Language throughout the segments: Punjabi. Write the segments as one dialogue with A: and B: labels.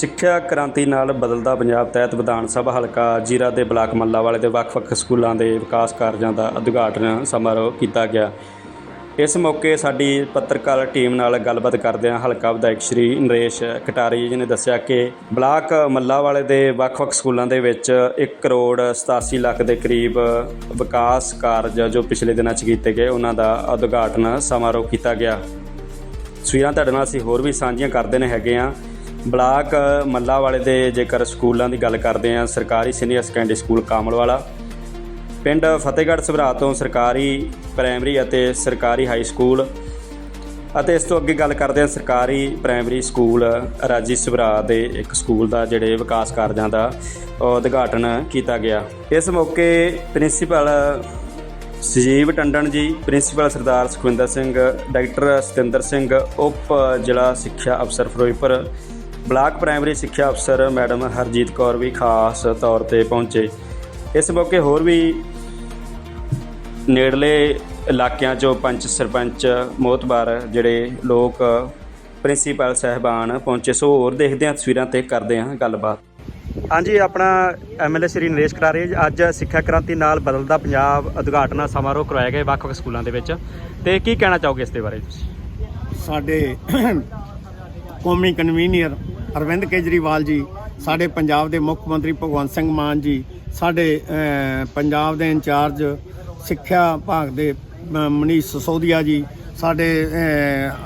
A: ਸਿੱਖਿਆ ਕ੍ਰਾਂਤੀ ਨਾਲ ਬਦਲਦਾ ਪੰਜਾਬ ਤਹਿਤ ਵਿਧਾਨ ਸਭਾ ਹਲਕਾ ਜੀਰਾ ਦੇ ਬਲਾਕ ਮੱਲਾਵਾਲੇ ਦੇ ਵੱਖ-ਵੱਖ ਸਕੂਲਾਂ ਦੇ ਵਿਕਾਸ ਕਾਰਜਾਂ ਦਾ ਉਦਘਾਟਨ ਸਮਾਰੋਹ ਕੀਤਾ ਗਿਆ। ਇਸ ਮੌਕੇ ਸਾਡੀ ਪੱਤਰਕਾਰ ਟੀਮ ਨਾਲ ਗੱਲਬਾਤ ਕਰਦਿਆਂ ਹਲਕਾ ਵਿਧਾਇਕ ਸ਼੍ਰੀ ਨਰੇਸ਼ ਕਟਾਰੀ ਜੀ ਨੇ ਦੱਸਿਆ ਕਿ ਬਲਾਕ ਮੱਲਾਵਾਲੇ ਦੇ ਵੱਖ-ਵੱਖ ਸਕੂਲਾਂ ਦੇ ਵਿੱਚ 1 ਕਰੋੜ 87 ਲੱਖ ਦੇ ਕਰੀਬ ਵਿਕਾਸ ਕਾਰਜ ਜੋ ਪਿਛਲੇ ਦਿਨਾਂ 'ਚ ਕੀਤੇ ਗਏ, ਉਹਨਾਂ ਦਾ ਉਦਘਾਟਨ ਸਮਾਰੋਹ ਕੀਤਾ ਗਿਆ। ਤਸਵੀਰਾਂ ਤੁਹਾਡੇ ਨਾਲ ਅਸੀਂ ਹੋਰ ਵੀ ਸਾਂਝੀਆਂ ਕਰਦੇ ਨੇ ਹੈਗੇ ਆ ਬਲਾਕ ਮੱਲਾ ਵਾਲੇ ਦੇ ਜੇਕਰ ਸਕੂਲਾਂ ਦੀ ਗੱਲ ਕਰਦੇ ਆ ਸਰਕਾਰੀ ਸੀਨੀਅਰ ਸੈਕੰਡਰੀ ਸਕੂਲ ਕਾਮਲਵਾਲਾ। ਪਿੰਡ ਫਤਿਹਗੜ੍ਹ ਸਭਰਾ ਤੋਂ ਸਰਕਾਰੀ ਪ੍ਰਾਇਮਰੀ ਅਤੇ ਸਰਕਾਰੀ ਹਾਈ ਸਕੂਲ ਅਤੇ ਇਸ ਤੋਂ ਅੱਗੇ ਗੱਲ ਕਰਦੇ ਹਾਂ, ਸਰਕਾਰੀ ਪ੍ਰਾਇਮਰੀ ਸਕੂਲ ਰਾਜੀ ਸਭਰਾ ਦੇ ਇੱਕ ਸਕੂਲ ਦਾ, ਜਿਹੜੇ ਵਿਕਾਸ ਕਾਰਜਾਂ ਦਾ ਉਦਘਾਟਨ ਕੀਤਾ ਗਿਆ। ਇਸ ਮੌਕੇ principal Sajeev Tandon ji principal Sardar Sukhwinder Singh, doctor Satinder Singh, ਉਪ ਜ਼ਿਲ੍ਹਾ ਸਿੱਖਿਆ ਅਫਸਰ ਫਿਰੋਜ਼ਪੁਰ ਬਲਾਕ ਪ੍ਰਾਇਮਰੀ ਸਿੱਖਿਆ ਅਫਸਰ ਮੈਡਮ ਹਰਜੀਤ ਕੌਰ ਵੀ ਖਾਸ ਤੌਰ ਤੇ ਪਹੁੰਚੇ। ਇਸ ਮੌਕੇ ਹੋਰ ਵੀ ਨੇੜਲੇ ਇਲਾਕਿਆਂ ਚੋਂ ਪੰਚ ਸਰਪੰਚ ਮੋਤਬਾਰ ਜਿਹੜੇ ਲੋਕ ਪ੍ਰਿੰਸੀਪਲ ਸਹਿਬਾਨ ਪਹੁੰਚੇ। ਸੋ ਹੋਰ ਦੇਖਦੇ ਹਾਂ ਤਸਵੀਰਾਂ ਤੇ ਕਰਦੇ ਹਾਂ ਗੱਲਬਾਤ। ਹਾਂਜੀ ਆਪਣਾ ਐਮਐਲਏ ਸ੍ਰੀ ਨਰੇਸ਼ ਕਰਾਰੇ ਅੱਜ ਸਿੱਖਿਆ ਕ੍ਰਾਂਤੀ ਨਾਲ ਬਦਲਦਾ ਪੰਜਾਬ ਉਦਘਾਟਨ ਸਮਾਰੋਹ ਕਰਵਾਇਆ ਗਿਆ ਵੱਖ-ਵੱਖ ਸਕੂਲਾਂ ਦੇ ਵਿੱਚ। ਤੇ ਕੀ ਕਹਿਣਾ ਚਾਹੋਗੇ ਇਸ ਦੇ ਬਾਰੇ? ਤੁਸੀਂ
B: ਸਾਡੇ ਕੌਮੀ ਕਨਵੀਨਰ ਅਰਵਿੰਦ ਕੇਜਰੀਵਾਲ ਜੀ, ਸਾਡੇ ਪੰਜਾਬ ਦੇ ਮੁੱਖ ਮੰਤਰੀ ਭਗਵੰਤ ਸਿੰਘ ਮਾਨ ਜੀ, ਸਾਡੇ ਪੰਜਾਬ ਦੇ ਇੰਚਾਰਜ ਸਿੱਖਿਆ ਵਿਭਾਗ ਦੇ ਮਨੀਸ਼ ਸਸੋਦੀਆ ਜੀ, ਸਾਡੇ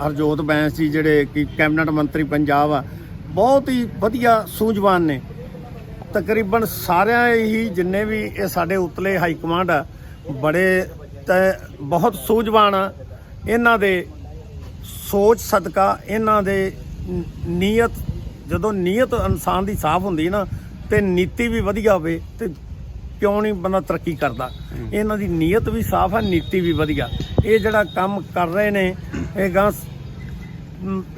B: ਹਰਜੋਤ ਬੈਂਸ ਜੀ ਜਿਹੜੇ ਕਿ ਕੈਬਨਿਟ ਮੰਤਰੀ ਪੰਜਾਬ ਆ, ਬਹੁਤ ਹੀ ਵਧੀਆ ਸੂਝਵਾਨ ਨੇ। ਤਕਰੀਬਨ ਸਾਰਿਆਂ ਹੀ ਜਿੰਨੇ ਵੀ ਇਹ ਸਾਡੇ ਉਤਲੇ ਹਾਈ ਕਮਾਂਡ ਆ, ਬੜੇ ਤੇ, ਬਹੁਤ ਸੂਝਵਾਨ ਆ। ਇਹਨਾਂ ਦੇ ਸੋਚ ਸਦਕਾ, ਇਹਨਾਂ ਦੇ ਨੀਅਤ ਜਦੋਂ ਨੀਅਤ ਇਨਸਾਨ ਦੀ ਸਾਫ਼ ਹੁੰਦੀ ਨਾ ਤੇ ਨੀਤੀ ਵੀ ਵਧੀਆ ਹੋਵੇ ਤੇ ਕਿਉਂ ਨਹੀਂ ਬੰਦਾ ਤਰੱਕੀ ਕਰਦਾ? ਇਹਨਾਂ ਦੀ ਨੀਅਤ ਵੀ ਸਾਫ਼ ਹੈ ਨੀਤੀ ਵੀ ਵਧੀਆ। ਇਹ ਜਿਹੜਾ ਕੰਮ ਕਰ ਰਹੇ ਨੇ ਇਹ ਗਾਂ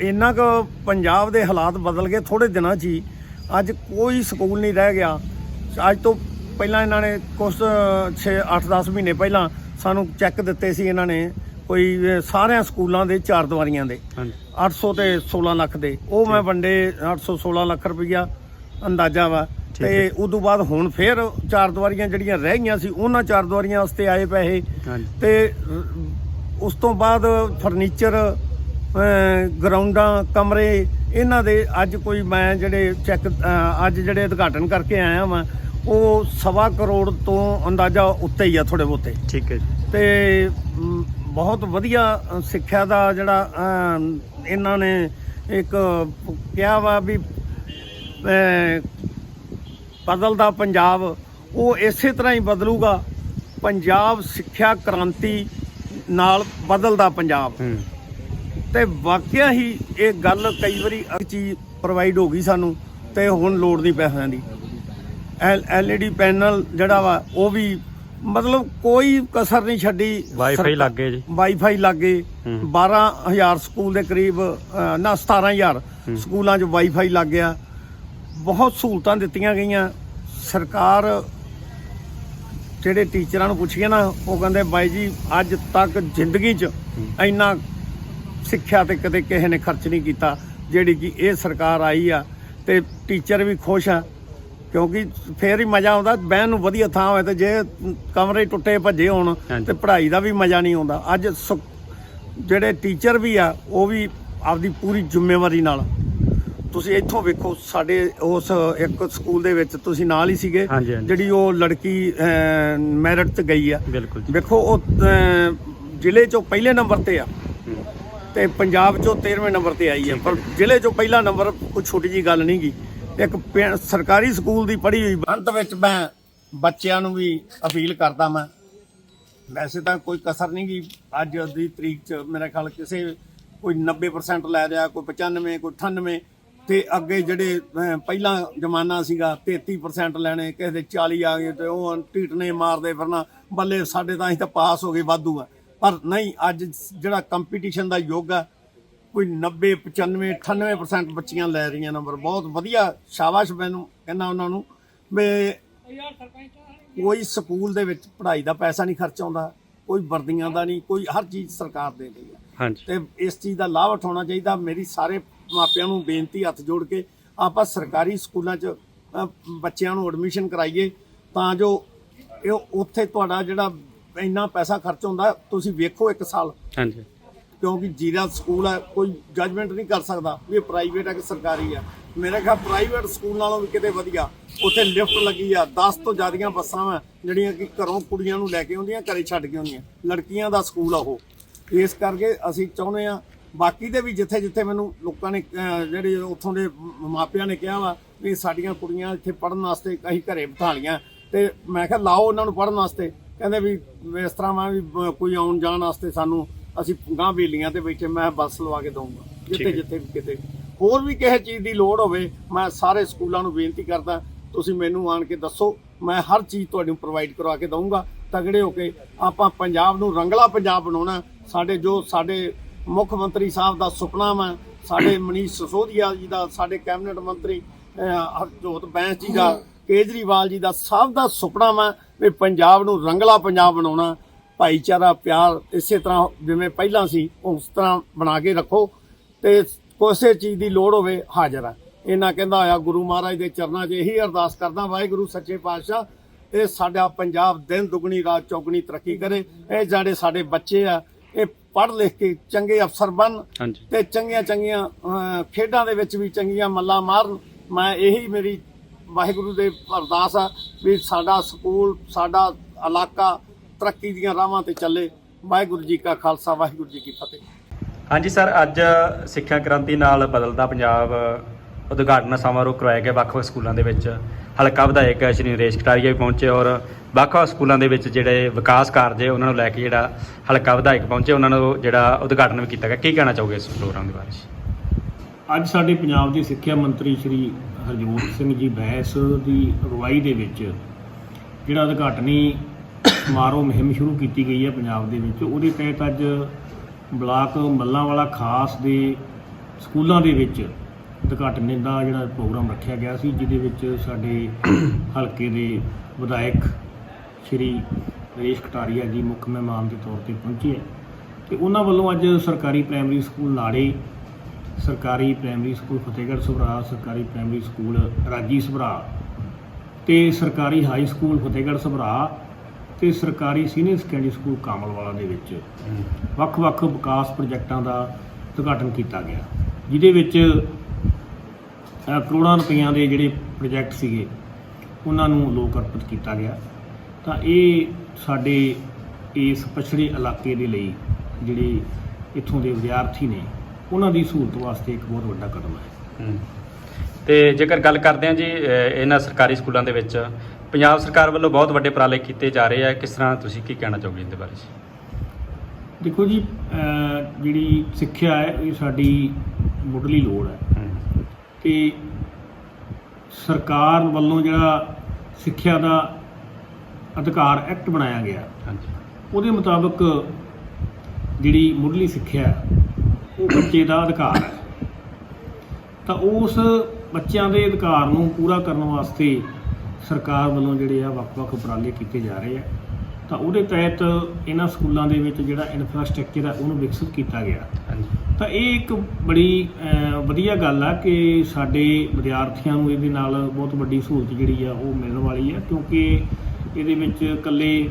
B: ਇੰਨਾ ਕੁ ਪੰਜਾਬ ਦੇ ਹਾਲਾਤ ਬਦਲ ਗਏ ਥੋੜੇ ਦਿਨਾਂ 'ਚ ਹੀ। ਅੱਜ ਕੋਈ ਸਕੂਲ ਨਹੀਂ ਰਹਿ ਗਿਆ। ਅੱਜ ਤੋਂ ਪਹਿਲਾਂ ਇਹਨਾਂ ਨੇ ਕੁਝ 6 8 10 ਮਹੀਨੇ ਪਹਿਲਾਂ ਸਾਨੂੰ ਚੈੱਕ ਦਿੱਤੇ ਸੀ ਇਹਨਾਂ ਨੇ। ਕੋਈ ਸਾਰਿਆਂ ਸਕੂਲਾਂ ਦੇ ਚਾਰ ਦੀਵਾਰੀਆਂ ਦੇ।
A: ਹਾਂਜੀ।
B: 800 ਤੇ 16 ਲੱਖ ਦੇ। ਉਹ ਮੈਂ ਵੰਡੇ 816 ਲੱਖ ਰੁਪਈਆ ਅੰਦਾਜ਼ਾ ਵਾ। ਤੇ
A: ਹੈ।
B: ਉਦੋਂ ਬਾਅਦ ਹੁਣ ਫੇਰ ਚਾਰ ਦੀਵਾਰੀਆਂ ਜਿਹੜੀਆਂ ਰਹਿ ਗਈਆਂ ਸੀ ਉਹਨਾਂ ਚਾਰ ਦੀਵਾਰੀਆਂ ਵਾਸਤੇ ਆਏ ਪੈਸੇ। ਤੇ ਉਸ ਤੋਂ ਬਾਅਦ ਫਰਨੀਚਰ ਗਰਾਊਂਡਾਂ ਕਮਰੇ ਇਹਨਾਂ ਦੇ ਅੱਜ ਕੋਈ ਮੈਂ ਜਿਹੜੇ ਚੈੱਕ ਅੱਜ ਜਿਹੜੇ ਉਦਘਾਟਨ ਕਰਕੇ ਆਇਆ ਵਾਂ ਉਹ ਸਵਾ ਕਰੋੜ ਤੋਂ ਅੰਦਾਜ਼ਾ ਉੱਤੇ ਹੀ ਆ ਥੋੜੇ ਬਹੁਤੇ।
A: ਠੀਕ ਹੈ
B: ਤੇ ਬਹੁਤ ਵਧੀਆ ਸਿੱਖਿਆ ਦਾ ਜਿਹੜਾ ਇਹਨਾਂ ਨੇ ਇੱਕ ਕਿਹਾ ਵਾ ਵੀ ਬਦਲਦਾ ਪੰਜਾਬ ਉਹ ਇਸੇ ਤਰ੍ਹਾਂ ਹੀ ਬਦਲੂਗਾ। ਪੰਜਾਬ ਸਿੱਖਿਆ ਕ੍ਰਾਂਤੀ ਨਾਲ ਬਦਲਦਾ ਪੰਜਾਬ। ਤੇ ਵਾਕਿਆ ਹੀ ਇਹ ਗੱਲ ਕਈ ਵਾਰੀ ਇੱਕ ਚੀਜ਼ ਪ੍ਰੋਵਾਈਡ ਹੋ ਗਈ ਸਾਨੂੰ ਤੇ ਹੁਣ ਲੋੜ ਨਹੀਂ ਪੈਸਿਆਂ ਦੀ। ਐਲਈਡੀ ਪੈਨਲ ਜਿਹੜਾ ਵਾ ਉਹ ਵੀ ਮਤਲਬ ਕੋਈ ਕਸਰ ਨਹੀਂ ਛੱਡੀ।
A: ਵਾਈਫਾਈ ਲੱਗ ਗਏ ਜੀ।
B: ਵਾਈਫਾਈ ਲੱਗੇ
A: ਹੂੰ।
B: 12000 ਸਕੂਲ ਦੇ ਕਰੀਬ ਅ, ਨਾ 17000 ਸਕੂਲਾਂ 'ਚ ਵਾਈਫਾਈ ਲੱਗ ਗਿਆ। ਬਹੁਤ ਸਹੂਲਤਾਂ ਦਿੱਤੀਆਂ ਗਈਆਂ। ਸਰਕਾਰ ਜਿਹੜੇ ਟੀਚਰਾਂ ਨੂੰ ਪੁੱਛੀਏ ਨਾ ਉਹ ਕਹਿੰਦੇ ਬਾਈ ਜੀ ਅੱਜ ਤੱਕ ਜ਼ਿੰਦਗੀ 'ਚ ਇੰਨਾ ਸਿੱਖਿਆ ਤੇ ਕਦੇ ਕਿਸੇ ਨੇ ਖਰਚ ਨਹੀਂ ਕੀਤਾ ਜਿਹੜੀ ਕਿ ਇਹ ਸਰਕਾਰ ਆਈ ਆ ਤੇ ਟੀਚਰ ਵੀ ਖੁਸ਼ ਆ। ਕਿਉਂਕਿ ਫੇਰ ਹੀ ਮਜ਼ਾ ਆਉਂਦਾ ਬਹਿਣ ਨੂੰ ਵਧੀਆ ਥਾਂ ਹੋਵੇ ਤੇ ਜੇ ਕਮਰੇ ਟੁੱਟੇ ਭੱਜੇ ਹੋਣ। ਤੇ ਪੜ੍ਹਾਈ ਦਾ ਵੀ ਮਜ਼ਾ ਨਹੀਂ ਆਉਂਦਾ। ਅੱਜ ਜਿਹੜੇ ਟੀਚਰ ਵੀ ਆ ਉਹ ਵੀ ਆਪਦੀ ਪੂਰੀ ਜ਼ਿੰਮੇਵਾਰੀ ਨਾਲ। ਤੁਸੀਂ ਇੱਥੋਂ ਵੇਖੋ ਸਾਡੇ ਉਸ ਇੱਕ ਸਕੂਲ ਦੇ ਵਿੱਚ ਤੁਸੀਂ ਨਾਲ ਹੀ ਸੀਗੇ। ਜਿਹੜੀ ਉਹ ਲੜਕੀ ਮੈਰਿਟ ਤੇ ਗਈ ਆ। ਵੇਖੋ ਉਹ ਜ਼ਿਲ੍ਹੇ ਚੋਂ ਪਹਿਲੇ ਨੰਬਰ ਤੇ ਆ। ਤੇ ਪੰਜਾਬ ਚੋਂ 13ਵੇਂ ਨੰਬਰ ਤੇ ਆਈ ਹੈ ਪਰ ਜ਼ਿਲ੍ਹੇ ਚੋਂ ਪਹਿਲਾ ਨੰਬਰ ਕੋਈ ਛੋਟੀ ਜੀ ਗੱਲ ਨਹੀਂ ਗੀ। ਇੱਕ ਪਿੰ- ਸਰਕਾਰੀ ਸਕੂਲ ਦੀ ਪੜ੍ਹੀ ਹੋਈ ਅੰਤ ਵਿੱਚ ਮੈਂ ਬੱਚਿਆਂ ਨੂੰ ਵੀ ਅਪੀਲ ਕਰਦਾ ਮੈਂ। ਵੈਸੇ ਤਾਂ ਕੋਈ ਕਸਰ ਨਹੀਂ ਗੀ। ਅੱਜ ਦੀ ਤਰੀਕ 'ਚ ਮੇਰਾ ਖਿਆਲ ਕਿਸੇ ਕੋਈ 90% ਲੈ ਰਿਹਾ, ਕੋਈ 95 ਕੋਈ 98 ਤੇ ਅੱਗੇ ਜਿਹੜੇ ਪਹਿਲਾਂ ਜ਼ਮਾਨਾ ਸੀਗਾ 33% ਲੈਣੇ, ਕਿਸੇ ਦੇ 40 ਆ ਗਏ ਤੇ ਉਹ ਟੀਟਨੇ ਮਾਰਦੇ ਫਿਰਨਾ, ਬੱਲੇ ਸਾਡੇ ਤਾਂ ਅਸੀਂ ਤਾਂ ਪਾਸ ਹੋ ਗਏ ਵਾਧੂ ਆ। ਪਰ ਨਹੀਂ, ਅੱਜ ਜਿਹੜਾ ਕੰਪੀਟੀਸ਼ਨ ਦਾ ਯੁੱਗ ਆ ਕੋਈ 90 95 98% ਬੱਚੀਆਂ ਲੈ ਰਹੀਆਂ ਨੰਬਰ ਬਹੁਤ ਵਧੀਆ ਸ਼ਾਬਾਸ਼ ਮੈਨੂੰ ਕਹਿੰਦਾ ਉਹਨਾਂ ਨੂੰ ਵੀ ਕੋਈ ਸਕੂਲ ਦੇ ਵਿੱਚ ਪੜ੍ਹਾਈ ਦਾ ਪੈਸਾ ਨਹੀਂ ਖਰਚ ਆਉਂਦਾ ਕੋਈ ਵਰਦੀਆਂ ਦਾ ਨਹੀਂ ਕੋਈ ਹਰ ਚੀਜ਼ ਸਰਕਾਰ ਦੇ ਰਹੀ ਹੈ।
A: ਹਾਂਜੀ।
B: ਤੇ ਇਸ ਚੀਜ਼ ਦਾ ਲਾਭ ਉਠਾਉਣਾ ਚਾਹੀਦਾ ਮੇਰੀ ਸਾਰੇ ਮਾਪਿਆਂ ਨੂੰ ਬੇਨਤੀ ਹੱਥ ਜੋੜ ਕੇ ਆਪਾਂ ਸਰਕਾਰੀ ਸਕੂਲਾਂ 'ਚ ਬੱਚਿਆਂ ਨੂੰ ਐਡਮਿਸ਼ਨ ਕਰਾਈਏ ਤਾਂ ਜੋ ਇਹ ਉੱਥੇ ਤੁਹਾਡਾ ਜਿਹੜਾ ਇੰਨਾ ਪੈਸਾ ਖਰਚ ਹੁੰਦਾ ਤੁਸੀਂ ਵੇਖੋ ਇੱਕ ਸਾਲ।
A: ਹਾਂਜੀ।
B: ਕਿਉਂਕਿ ਜੀਰਾ ਸਕੂਲ ਹੈ ਕੋਈ ਜੱਜਮੈਂਟ ਨਹੀਂ ਕਰ ਸਕਦਾ ਵੀ ਇਹ ਪ੍ਰਾਈਵੇਟ ਹੈ ਕਿ ਸਰਕਾਰੀ ਹੈ ਮੇਰੇ ਖਿਆਲ ਪ੍ਰਾਈਵੇਟ ਸਕੂਲ ਨਾਲੋਂ ਵੀ ਕਿਤੇ ਵਧੀਆ। ਉੱਥੇ ਲਿਫਟ ਲੱਗੀ ਆ 10 ਤੋਂ ਜ਼ਿਆਦੀਆਂ ਬੱਸਾਂ ਵਾ ਜਿਹੜੀਆਂ ਕਿ ਘਰੋਂ ਕੁੜੀਆਂ ਨੂੰ ਲੈ ਕੇ ਆਉਂਦੀਆਂ, ਘਰੇ ਛੱਡ ਕੇ ਆਉਂਦੀਆਂ। ਲੜਕੀਆਂ ਦਾ ਸਕੂਲ ਆ ਉਹ। ਇਸ ਕਰਕੇ ਅਸੀਂ ਚਾਹੁੰਦੇ ਆ, ਬਾਕੀ ਦੇ ਵੀ ਜਿੱਥੇ ਜਿੱਥੇ ਮੈਨੂੰ ਲੋਕਾਂ ਨੇ ਜਿਹੜੇ ਉੱਥੋਂ ਦੇ ਮਾਪਿਆਂ ਨੇ ਕਿਹਾ ਵਾ ਵੀ ਸਾਡੀਆਂ ਕੁੜੀਆਂ ਇੱਥੇ ਪੜਨ ਵਾਸਤੇ ਅਸੀਂ ਘਰੇ ਬਿਠਾ ਲੀਆਂ ਤੇ ਮੈਂ ਕਿਹਾ ਲਾਓ ਉਹਨਾਂ ਨੂੰ ਪੜਨ ਵਾਸਤੇ। ਕਹਿੰਦੇ ਵੀ ਇਸ ਤਰ੍ਹਾਂ ਵਾ ਵੀ ਕੋਈ ਆਉਣ ਜਾਣ ਵਾਸਤੇ ਸਾਨੂੰ ਅਸੀਂ ਗਾਂ ਵੇਲੀਆਂ ਤੇ ਬੈਠੇ ਮੈਂ ਬੱਸ ਲਵਾ ਕੇ ਦਊਂਗਾ। ਜਿੱਥੇ ਜਿੱਥੇ ਵੀ ਕਿਤੇ। ਹੋਰ ਵੀ ਕਿਸੇ ਚੀਜ਼ ਦੀ ਲੋੜ ਹੋਵੇ ਮੈਂ ਸਾਰੇ ਸਕੂਲਾਂ ਨੂੰ ਬੇਨਤੀ ਕਰਦਾ ਤੁਸੀਂ ਮੈਨੂੰ ਆਣ ਕੇ ਦੱਸੋ ਮੈਂ ਹਰ ਚੀਜ਼ ਤੁਹਾਨੂੰ ਪ੍ਰੋਵਾਈਡ ਕਰਵਾ ਕੇ ਦਊਂਗਾ। ਤਗੜੇ ਹੋ ਕੇ ਆਪਾਂ ਪੰਜਾਬ ਨੂੰ ਰੰਗਲਾ ਪੰਜਾਬ ਬਣਾਉਣਾ ਸਾਡੇ ਜੋ ਸਾਡੇ ਮੁੱਖ ਮੰਤਰੀ ਸਾਹਿਬ ਦਾ ਸੁਪਨਾ ਵਾ ਸਾਡੇ ਮਨੀਸ਼ ਸਿਸੋਦੀਆ ਜੀ ਦਾ ਸਾਡੇ ਕੈਬਨਿਟ ਮੰਤਰੀ ਹਰਜੋਤ ਬੈਂਸ ਜੀ ਦਾ ਕੇਜਰੀਵਾਲ ਜੀ ਦਾ ਸਭ ਦਾ ਸੁਪਨਾ ਵਾ ਵੀ ਪੰਜਾਬ ਨੂੰ ਰੰਗਲਾ ਪੰਜਾਬ ਬਣਾਉਣਾ। ਭਾਈਚਾਰਾ ਪਿਆਰ ਇਸੇ ਤਰ੍ਹਾਂ ਜਿਵੇਂ ਪਹਿਲਾਂ ਸੀ ਉਸ ਤਰ੍ਹਾਂ ਬਣਾ ਕੇ ਰੱਖੋ ਤੇ ਕੋਸੇ ਚੀਜ਼ ਦੀ ਲੋੜ ਹੋਵੇ ਹਾਜ਼ਰ ਆ। ਇਹਨਾਂ ਕਹਿੰਦਾ ਹੋਇਆ ਗੁਰੂ ਮਹਾਰਾਜ ਦੇ ਚਰਨਾਂ 'ਚ ਇਹੀ ਅਰਦਾਸ ਕਰਦਾ ਵਾਹਿਗੁਰੂ ਸੱਚੇ ਪਾਤਸ਼ਾਹ ਇਹ ਸਾਡਾ ਪੰਜਾਬ ਦਿਨ ਦੁਗਣੀ ਰਾਤ ਚੌਗਣੀ ਤਰੱਕੀ ਕਰੇ। ਇਹ ਜਿਹੜੇ ਸਾਡੇ ਬੱਚੇ ਆ ਇਹ ਪੜ੍ਹ ਲਿਖ ਕੇ ਚੰਗੇ ਅਫਸਰ ਬਣ ਤੇ ਚੰਗੀਆਂ ਚੰਗੀਆਂ ਖੇਡਾਂ ਦੇ ਵਿੱਚ ਵੀ ਚੰਗੀਆਂ ਮੱਲਾਂ ਮਾਰਨ। ਮੈਂ ਇਹੀ ਮੇਰੀ ਵਾਹਿਗੁਰੂ ਦੇ ਅਰਦਾਸ ਆ ਵੀ ਸਾਡਾ ਸਕੂਲ ਸਾਡਾ ਇਲਾਕਾ ਤਰੱਕੀ ਦੀਆਂ ਰਾਹਾਂ ਤੇ ਚੱਲੇ। ਵਾਹਿਗੁਰੂ ਜੀ ਕਾ ਖਾਲਸਾ ਵਾਹਿਗੁਰੂ ਜੀ ਕੀ ਫਤਿਹ।
A: ਹਾਂਜੀ ਸਰ ਅੱਜ ਸਿੱਖਿਆ ਕ੍ਰਾਂਤੀ ਨਾਲ ਬਦਲਦਾ ਪੰਜਾਬ ਉਦਘਾਟਨ ਸਮਾਰੋਹ ਕਰਵਾਇਆ ਗਿਆ ਵੱਖ-ਵੱਖ ਸਕੂਲਾਂ ਦੇ ਵਿੱਚ। ਹਲਕਾ ਵਿਧਾਇਕ ਸ਼੍ਰੀ ਨਰੇਸ਼ ਕਟਾਰੀਆ ਵੀ ਪਹੁੰਚੇ ਔਰ ਵੱਖ-ਵੱਖ ਸਕੂਲਾਂ ਦੇ ਵਿੱਚ ਜਿਹੜੇ ਵਿਕਾਸ ਕਾਰਜ ਹੈ ਉਹਨਾਂ ਨੂੰ ਲੈ ਕੇ ਜਿਹੜਾ ਹਲਕਾ ਵਿਧਾਇਕ ਪਹੁੰਚੇ ਉਹਨਾਂ ਨੂੰ ਜਿਹੜਾ ਉਦਘਾਟਨ ਵੀ ਕੀਤਾ ਗਿਆ। ਕੀ ਕਹਿਣਾ ਚਾਹੋਗੇ ਇਸ ਪ੍ਰੋਗਰਾਮ ਦੇ ਬਾਰੇ?
C: ਅੱਜ ਸਾਡੇ ਪੰਜਾਬ ਦੇ ਸਿੱਖਿਆ ਮੰਤਰੀ ਸ਼੍ਰੀ ਹਰਜੋਤ ਸਿੰਘ ਜੀ ਬੈਂਸ ਦੀ ਅਗਵਾਈ ਦੇ ਵਿੱਚ ਜਿਹੜਾ ਉਦਘਾਟਨੀ ਸਮਾਰੋਹ ਮੁਹਿੰਮ ਸ਼ੁਰੂ ਕੀਤੀ ਗਈ ਹੈ ਪੰਜਾਬ ਦੇ ਵਿੱਚ। ਉਹਦੇ ਤਹਿਤ ਅੱਜ ਬਲਾਕ ਮੱਲਾਂਵਾਲਾ ਖਾਸ ਦੇ ਸਕੂਲਾਂ ਦੇ ਵਿੱਚ ਉਦਘਾਟਨ ਦਾ ਜਿਹੜਾ ਪ੍ਰੋਗਰਾਮ ਰੱਖਿਆ ਗਿਆ ਸੀ, ਜਿਹਦੇ ਵਿੱਚ ਸਾਡੇ ਹਲਕੇ ਦੇ ਵਿਧਾਇਕ ਸ਼੍ਰੀ ਰੇਸ਼ ਕਟਾਰੀਆ ਜੀ ਮੁੱਖ ਮਹਿਮਾਨ ਦੇ ਤੌਰ ਤੇ ਪਹੁੰਚੇ ਹੈ। ਤੇ ਉਹਨਾਂ ਵੱਲੋਂ ਅੱਜ ਸਰਕਾਰੀ ਪ੍ਰਾਇਮਰੀ ਸਕੂਲ ਨਾੜੇ ਸਰਕਾਰੀ ਪ੍ਰਾਇਮਰੀ ਸਕੂਲ ਫਤਿਹਗੜ੍ਹ ਸਭਰਾ, ਸਰਕਾਰੀ ਪ੍ਰਾਇਮਰੀ ਸਕੂਲ ਰਾਜੀ ਸਭਰਾ ਤੇ ਸਰਕਾਰੀ ਹਾਈ ਸਕੂਲ ਫਤਿਹਗੜ੍ਹ ਸਭਰਾ ਤੇ ਸਰਕਾਰੀ ਸੀਨੀਅਰ ਸੈਕੰਡਰੀ ਸਕੂਲ ਕਾਮਲਵਾਲਾ ਦੇ ਵਿੱਚ ਵੱਖ-ਵੱਖ ਵਿਕਾਸ ਪ੍ਰੋਜੈਕਟਾਂ ਦਾ ਉਦਘਾਟਨ ਕੀਤਾ ਗਿਆ, ਜਿਹਦੇ ਵਿੱਚ ਕਰੋੜਾਂ ਰੁਪਈਆਂ ਦੇ ਜਿਹੜੇ ਪ੍ਰੋਜੈਕਟ ਸੀਗੇ, ਉਹਨਾਂ ਨੂੰ ਲੋਕ ਅਰਪਿਤ ਕੀਤਾ ਗਿਆ ਤਾਂ ਇਹ ਸਾਡੇ ਇਸ ਪਛੜੇ ਇਲਾਕੇ ਦੇ ਲਈ ਜਿਹੜੇ ਇੱਥੋਂ ਦੇ ਵਿਦਿਆਰਥੀ ਨੇ, ਉਹਨਾਂ ਦੀ ਸਹੂਲਤ ਵਾਸਤੇ ਇੱਕ ਬਹੁਤ ਵੱਡਾ ਕਦਮ ਹੈ
A: ਹਮ। ਤੇ ਜੇਕਰ ਗੱਲ ਕਰਦੇ ਹਾਂ ਜੀ ਇਹਨਾਂ ਸਰਕਾਰੀ ਸਕੂਲਾਂ ਦੇ ਵਿੱਚ ਪੰਜਾਬ ਸਰਕਾਰ ਵੱਲੋਂ ਬਹੁਤ ਵੱਡੇ ਉਪਰਾਲੇ ਕੀਤੇ ਜਾ ਰਹੇ ਆ। ਕਿਸ ਤਰ੍ਹਾਂ ਤੁਸੀਂ ਕੀ ਕਹਿਣਾ ਚਾਹੋਗੇ ਇਹਦੇ ਬਾਰੇ? 'ਚ
C: ਦੇਖੋ ਜੀ ਜਿਹੜੀ ਸਿੱਖਿਆ ਹੈ ਇਹ ਸਾਡੀ ਮੁੱਢਲੀ ਲੋੜ ਹੈ। ਤੇ ਸਰਕਾਰ ਵੱਲੋਂ ਜਿਹੜਾ ਸਿੱਖਿਆ ਦਾ ਅਧਿਕਾਰ ਐਕਟ ਬਣਾਇਆ ਗਿਆ
A: ਹਾਂਜੀ।
C: ਉਹਦੇ ਮੁਤਾਬਕ ਜਿਹੜੀ ਮੁੱਢਲੀ ਸਿੱਖਿਆ ਉਹ ਬੱਚੇ ਦਾ ਅਧਿਕਾਰ ਹੈ। ਤਾਂ ਉਸ ਬੱਚਿਆਂ ਦੇ ਅਧਿਕਾਰ ਨੂੰ ਪੂਰਾ ਕਰਨ ਵਾਸਤੇ ਸਰਕਾਰ ਵੱਲੋਂ ਜਿਹੜੇ ਆ ਵੱਖ-ਵੱਖ ਉਪਰਾਲੇ ਕੀਤੇ ਜਾ ਰਹੇ ਆ ਤਾਂ ਉਹਦੇ ਤਹਿਤ ਇਹਨਾਂ ਸਕੂਲਾਂ ਦੇ ਵਿੱਚ ਜਿਹੜਾ ਇਨਫਰਾਸਟ੍ਰਕਚਰ ਹੈ ਉਹਨੂੰ ਵਿਕਸਿਤ ਕੀਤਾ ਗਿਆ।
A: ਹਾਂਜੀ।
C: ਤਾਂ ਇਹ ਇੱਕ ਬੜੀ ਵਧੀਆ ਗੱਲ ਆ ਕਿ ਸਾਡੇ ਵਿਦਿਆਰਥੀਆਂ ਨੂੰ ਇਹਦੇ ਨਾਲ ਬਹੁਤ ਵੱਡੀ ਸਹੂਲਤ ਜਿਹੜੀ ਆ ਉਹ ਮਿਲਣ ਵਾਲੀ ਆ ਕਿਉਂਕਿ ਇਹਦੇ ਵਿੱਚ ਇਕੱਲੇ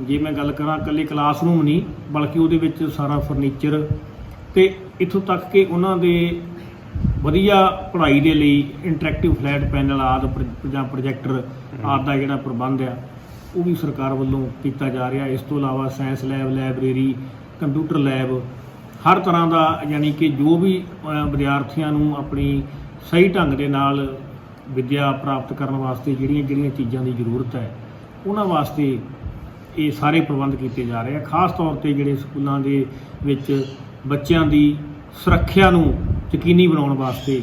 C: ਜੇ ਮੈਂ ਗੱਲ ਕਰਾਂ ਇਕੱਲੇ ਕਲਾਸਰੂਮ ਨਹੀਂ ਬਲਕਿ ਉਹਦੇ ਵਿੱਚ ਸਾਰਾ ਫਰਨੀਚਰ ਤੇ ਇੱਥੋਂ ਤੱਕ ਕਿ ਉਹਨਾਂ ਦੇ ਵਧੀਆ ਪੜ੍ਹਾਈ ਦੇ ਲਈ ਇੰਟਰੈਕਟਿਵ ਫਲੈਟ ਪੈਨਲ ਆਦਿ ਪ੍ਰ- ਜਾਂ ਪ੍ਰੋਜੈਕਟਰ ਆਦਿ ਦਾ ਜਿਹੜਾ ਪ੍ਰਬੰਧ ਆ, ਉਹ ਵੀ ਸਰਕਾਰ ਵੱਲੋਂ ਕੀਤਾ ਜਾ ਰਿਹਾ। ਇਸ ਤੋਂ ਇਲਾਵਾ science lab library computer lab ਹਰ ਤਰ੍ਹਾਂ ਦਾ ਯਾਨੀ ਕਿ ਜੋ ਵੀ ਵਿਦਿਆਰਥੀਆਂ ਨੂੰ ਆਪਣੀ ਸਹੀ ਢੰਗ ਦੇ ਨਾਲ ਵਿੱਦਿਆ ਪ੍ਰਾਪਤ ਕਰਨ ਵਾਸਤੇ ਜਿਹੜੀਆਂ ਜਿਹੜੀਆਂ ਚੀਜ਼ਾਂ ਦੀ ਜ਼ਰੂਰਤ ਹੈ, ਉਹਨਾਂ ਵਾਸਤੇ ਇਹ ਸਾਰੇ ਪ੍ਰਬੰਧ ਕੀਤੇ ਜਾ ਰਹੇ ਆ। ਖਾਸ ਤੌਰ ਤੇ ਜਿਹੜੇ ਸਕੂਲਾਂ ਦੇ ਵਿੱਚ ਬੱਚਿਆਂ ਦੀ ਸੁਰੱਖਿਆ ਨੂੰ ਯਕੀਨੀ ਬਣਾਉਣ ਵਾਸਤੇ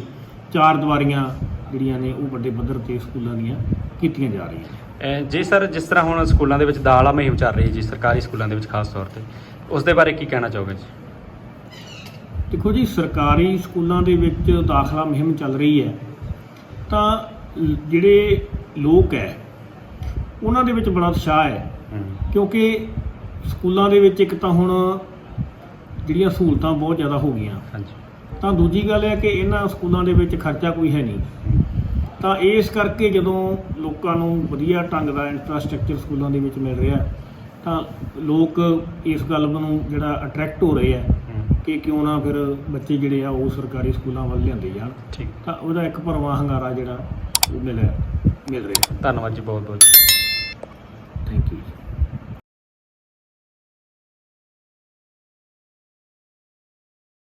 C: ਚਾਰ ਦੀਵਾਰੀਆਂ ਜਿਹੜੀਆਂ ਨੇ ਉਹ ਵੱਡੇ ਪੱਧਰ ਤੇ ਸਕੂਲਾਂ ਦੀਆਂ ਕੀਤੀਆਂ ਜਾ ਰਹੀਆਂ
A: ਜੀ ਸਰ ਜਿਸ ਤਰ੍ਹਾਂ ਹੁਣ ਸਕੂਲਾਂ ਦੇ ਵਿੱਚ ਦਾਖਲਾ ਮੁਹਿੰਮ ਚੱਲ ਰਹੀ ਹੈ ਜੀ ਸਰਕਾਰੀ ਸਕੂਲਾਂ ਦੇ ਵਿੱਚ ਖਾਸ ਤੌਰ ਤੇ ਉਸ ਦੇ ਬਾਰੇ ਕੀ ਕਹਿਣਾ ਚਾਹੋਗੇ ਜੀ?
C: ਦੇਖੋ ਜੀ ਸਰਕਾਰੀ ਸਕੂਲਾਂ ਦੇ ਵਿੱਚ ਦਾਖਲਾ ਮੁਹਿੰਮ ਚੱਲ ਰਹੀ ਹੈ ਤਾਂ ਜਿਹੜੇ ਲੋਕ ਹੈ ਉਹਨਾਂ ਦੇ ਵਿੱਚ ਬੜਾ ਉਤਸ਼ਾਹ ਹੈ। ਕਿਉਂਕਿ ਸਕੂਲਾਂ ਦੇ ਵਿੱਚ ਇੱਕ ਤਾਂ ਹੁਣ ਜਿਹੜੀਆਂ ਸਹੂਲਤਾਂ ਬਹੁਤ ਜ਼ਿਆਦਾ ਹੋ ਗਈਆਂ।
A: ਹਾਂਜੀ।
C: ਤਾਂ ਦੂਜੀ ਗੱਲ ਇਹ ਹੈ ਕਿ ਇਹਨਾਂ ਸਕੂਲਾਂ ਦੇ ਵਿੱਚ ਖਰਚਾ ਕੋਈ ਹੈ ਨਹੀਂ। ਤਾਂ ਇਸ ਕਰਕੇ ਜਦੋਂ ਲੋਕਾਂ ਨੂੰ ਵਧੀਆ ਢੰਗ ਦਾ ਇਨਫਰਾਸਟ੍ਰਕਚਰ ਸਕੂਲਾਂ ਦੇ ਵਿੱਚ ਮਿਲ ਰਿਹਾ ਤਾਂ ਲੋਕ ਇਸ ਗੱਲ ਨੂੰ ਜਿਹੜਾ ਅਟਰੈਕਟ ਹੋ ਰਹੇ ਆ ਕਿ ਕਿਉਂ ਨਾ ਫਿਰ ਬੱਚੇ ਜਿਹੜੇ ਆ ਉਹ ਸਰਕਾਰੀ ਸਕੂਲਾਂ ਵੱਲ ਲਿਆਂਦੇ ਜਾਣ।
A: ਠੀਕ।
C: ਤਾਂ ਉਹਦਾ ਇੱਕ ਭਰਵਾਂ ਹੰਗਾਰਾ ਜਿਹੜਾ ਉਹ ਮਿਲਿਆ ਮਿਲ ਰਿਹਾ।
A: ਧੰਨਵਾਦ ਜੀ ਬਹੁਤ ਬਹੁਤ